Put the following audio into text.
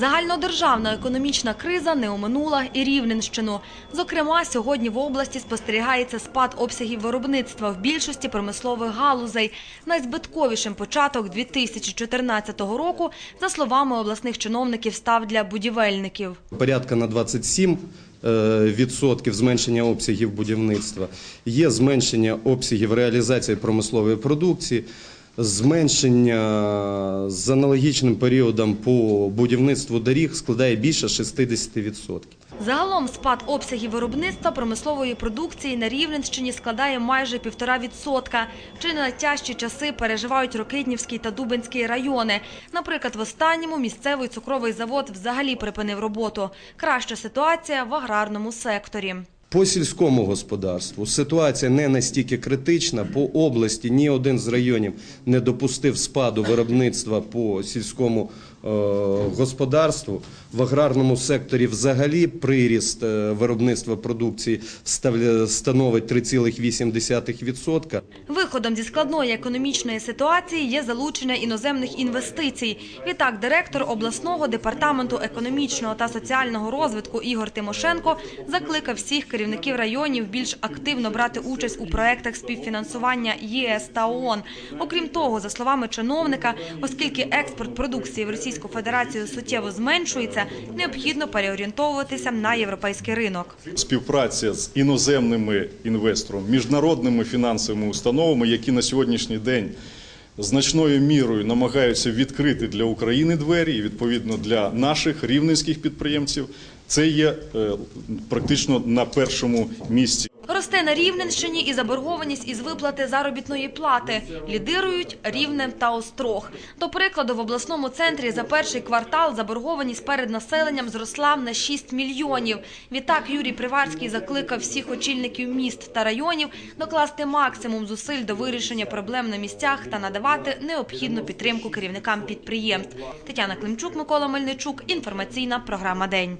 Загальнодержавна економічна криза не оминула і Рівненщину. Зокрема, сьогодні в області спостерігається спад обсягів виробництва в більшості промислових галузей. Найзбитковішим початок 2014 року, за словами обласних чиновників, став для будівельників. Порядка на 27 е, відсотків зменшення обсягів будівництва. Є зменшення обсягів реалізації промислової продукції, зменшення з аналогічним періодом по будівництву доріг складає більше 60%. Загалом спад обсягів виробництва промислової продукції на Рівненщині складає майже півтора відсотка. Чи не найтяжчі часи переживають Рокитнівський та Дубенський райони. Наприклад, в останньому місцевий цукровий завод взагалі припинив роботу. Краща ситуація в аграрному секторі. По сільському господарству ситуація не настільки критична. По області ні один з районів не допустив спаду виробництва по сільському е, господарству. В аграрному секторі взагалі приріст е, виробництва продукції становить 3,8%. Виходом зі складної економічної ситуації є залучення іноземних інвестицій. Відтак, директор обласного департаменту економічного та соціального розвитку Ігор Тимошенко закликав всіх керівників районів більш активно брати участь у проектах співфінансування ЄС та ООН. Окрім того, за словами чиновника, оскільки експорт продукції в Російську Федерацію суттєво зменшується, необхідно переорієнтовуватися на європейський ринок. співпраця з іноземними інвесторами, міжнародними фінансовими установами, які на сьогоднішній день значною мірою намагаються відкрити для України двері і відповідно для наших рівненських підприємців. Це є е, практично на першому місці. Росте на Рівненщині і заборгованість із виплати заробітної плати. Лідирують Рівне та Острог. До прикладу, в обласному центрі за перший квартал заборгованість перед населенням зросла на 6 мільйонів. Відтак Юрій Приварський закликав всіх очільників міст та районів докласти максимум зусиль до вирішення проблем на місцях та надавати необхідну підтримку керівникам підприємств. Тетяна Климчук, Микола Мельничук. Інформаційна програма День.